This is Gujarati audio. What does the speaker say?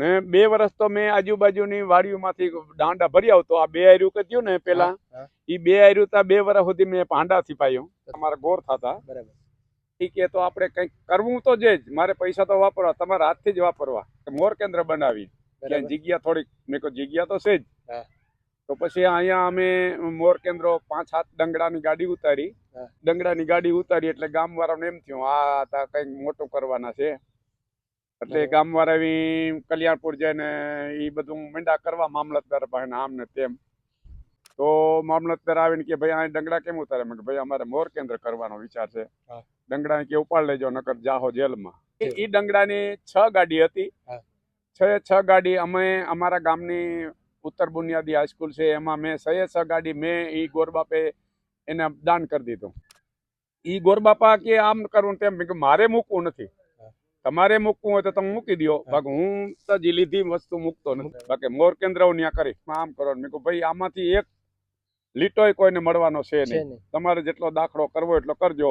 ને બે વર્ષ તો મેં આજુબાજુની વાડીઓમાંથી દાંડા ભરી આવતો આ બે આર્યું કીધું ને પેલા. એ બે આર્યું તા બે વર્ષ સુધી મેં પાંડાથી પાયું અમારા ગોર થતા. બરાબર. ઠીક એ તો આપણે કંઈક કરવું તો જે જ. મારે પૈસા તો વાપરવા તમારા હાથથી જ વાપરવા. મોર કેન્દ્ર બનાવી ત્યાં જગ્યા થોડીક મેં કહ્યું જગ્યા તો છે જ. તો પછી અહીંયા અમે મોર કેન્દ્રો પાંચ સાત ડંગડાની ગાડી ઉતારી. ડંગડાની ગાડી ઉતારી એટલે ગામ વાળાને એમ થયું આ તા કંઈક મોટું કરવાના છે. એટલે ગામવાળા ગામ વાળા કલ્યાણપુર જઈને એ બધું મીંડા કરવા મામલતદાર પાસે આમ ને તેમ. તો મામલતદાર આવીને કે ભાઈ આ ડંગડા કેમ ઉતારે મેં ભાઈ અમારે મોર કેન્દ્ર કરવાનો વિચાર છે. ડંગડા કે ઉપાડ લેજો નકર જાહો જેલમાં. એ ડંગડાની છ ગાડી હતી. છ છ ગાડી અમે અમારા ગામની ઉત્તર બુનિયાદી હાઈસ્કૂલ છે એમાં મેં છએ છ ગાડી મેં એ ગોરબાપે એને દાન કરી દીધું. એ ગોરબાપા કે આમ કરવું તેમ મારે મૂકવું નથી. તમારે મૂકવું હોય તો તમે મૂકી દો. બાકી હું તો જે લીધી વસ્તુ મૂકતો નથી. બાકી મોર કેન્દ્ર હું ત્યાં કરી આમ કરો મેં કહું ભાઈ આમાંથી એક લીટોય કોઈને મળવાનો છે નહીં. તમારે જેટલો દાખલો કરવો એટલો કરજો.